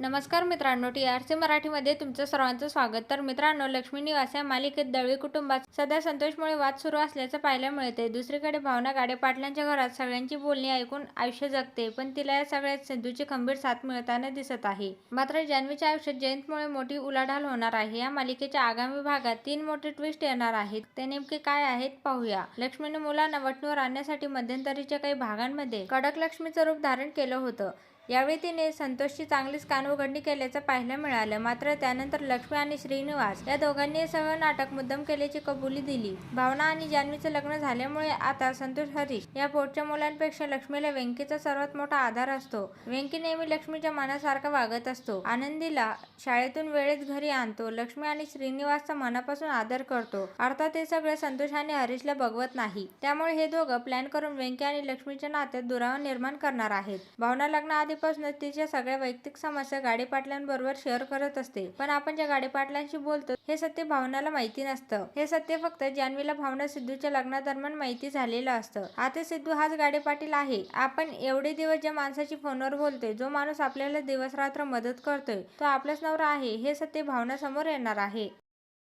नमस्कार मित्रांनो T R C मराठीमध्ये तुमचं सर्वांचं स्वागत. तर मित्रांनो लक्ष्मी निवास या मालिकेत दळवी कुटुंबात सध्या संतोषमुळे वाद सुरू असल्याचं पाहायला मिळते दुसरीकडे भावना गाडे पाटलांच्या घरात सगळ्यांची बोलणी ऐकून आयुष्य जगते पण तिला या सगळ्यात सिद्धूची खंबीर साथ मिळताना दिसत आहे. मात्र जान्हवीच्या आयुष्यात जयंतमुळे मोठी उलाढाल होणार आहे या मालिकेच्या आगामी भागात तीन मोठे ट्विस्ट येणार आहेत. ते नेमके काय आहेत पाहूया. लक्ष्मीने मुलांना वटणीवर आणण्यासाठी मध्यंतरीच्या काही भागांमध्ये कडक लक्ष्मीचं रूप धारण केलं होतं. यावेळी तिने संतोषची चांगलीच कानउघडणी केल्याचं पाहायला मिळालं. मात्र त्यानंतर लक्ष्मी आणि श्रीनिवास या दोघांनी सह सगळं नाटक मुद्दम केल्याची कबुली दिली. भावना आणि जान्हवीचं लग्न झाल्यामुळे आता संतोष हरीश या पोटच्या मुलांपेक्षा लक्ष्मीला व्यंकीचा सर्वात मोठा आधार असतो. व्यंकी नेहमी लक्ष्मीच्या मनासारखा वागत असतो. आनंदीला शाळेतून वेळेत घरी आणतो. लक्ष्मी आणि श्रीनिवासचा मनापासून आदर करतो. अर्थात हे सगळे संतोष आणि हरीशला बघवत नाही. त्यामुळे हे दोघं प्लॅन करून व्यंकी आणि लक्ष्मीच्या नात्यात दुरावा निर्माण करणार आहेत. भावना लग्नाआधी लग्नाआधीपासूनच तिच्या सगळ्या वैयक्तिक समस्या गाडीपाटल्यांबरोबर शेअर करत असते. पण आपण ज्या गाडीपाटल्यांशी बोलतो हे सत्य भावनाला माहिती नसतं. हे सत्य फक्त जान्हवीला भावना सिद्धूच्या लग्नादरम्यान माहिती झालेलं असतं. आता सिद्धू हाच गाडीपाटील आहे. आपण एवढे दिवस ज्या माणसाची फोनवर बोलतोय जो माणूस आपल्याला दिवस रात्र मदत करतोय तो आपलाच नवरा आहे हे सत्य भावना समोर येणार आहे.